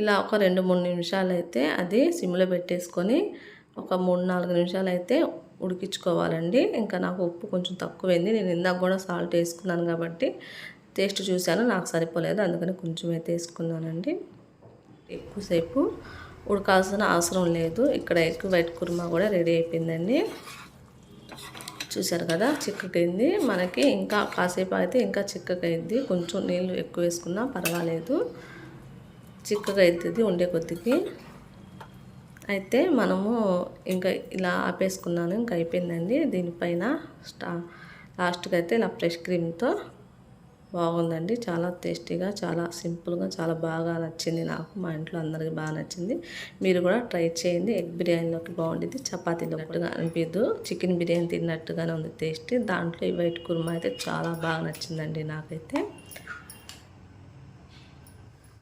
ఇలా ఒక రెండు మూడు నిమిషాలు అయితే అది సిమ్లో పెట్టేసుకొని ఒక మూడు నాలుగు నిమిషాలు అయితే ఉడికించుకోవాలండి. ఇంకా నాకు ఉప్పు కొంచెం తక్కువైంది. నేను ఇందాక కూడా సాల్ట్ వేసుకున్నాను కాబట్టి టేస్ట్ చూశాను నాకు సరిపోలేదు. అందుకని కొంచెం అయితే వేసుకున్నానండి. ఎక్కువసేపు ఉడకాల్సిన అవసరం లేదు. ఇక్కడ ఎక్కువ వైట్ కుర్మా కూడా రెడీ అయిపోయిందండి. చూసారు కదా చిక్కకైంది. మనకి ఇంకా కాసేపు అయితే ఇంకా చిక్కకైంది. కొంచెం నీళ్ళు ఎక్కువ వేసుకున్నా పర్వాలేదు. చిక్కగా అవుతుంది ఉండే కొద్దికి. అయితే మనము ఇంకా ఇలా ఆపేసుకున్నాను ఇంకా అయిపోయిందండి. దీనిపైన స్టా లాస్ట్కి అయితే ఇలా ఫ్రెష్ క్రీమ్తో బాగుందండి. చాలా టేస్టీగా చాలా సింపుల్గా చాలా బాగా నచ్చింది నాకు. మా ఇంట్లో అందరికీ బాగా నచ్చింది. మీరు కూడా ట్రై చేయండి. ఎగ్ బిర్యానీలోకి బాగుండేది చపాతీలో కూడా అనిపించదు చికెన్ బిర్యానీ తిన్నట్టుగానే ఉంది టేస్ట్. దాంట్లో ఈ వైట్ కుర్మా అయితే చాలా బాగా నచ్చిందండి నాకైతే.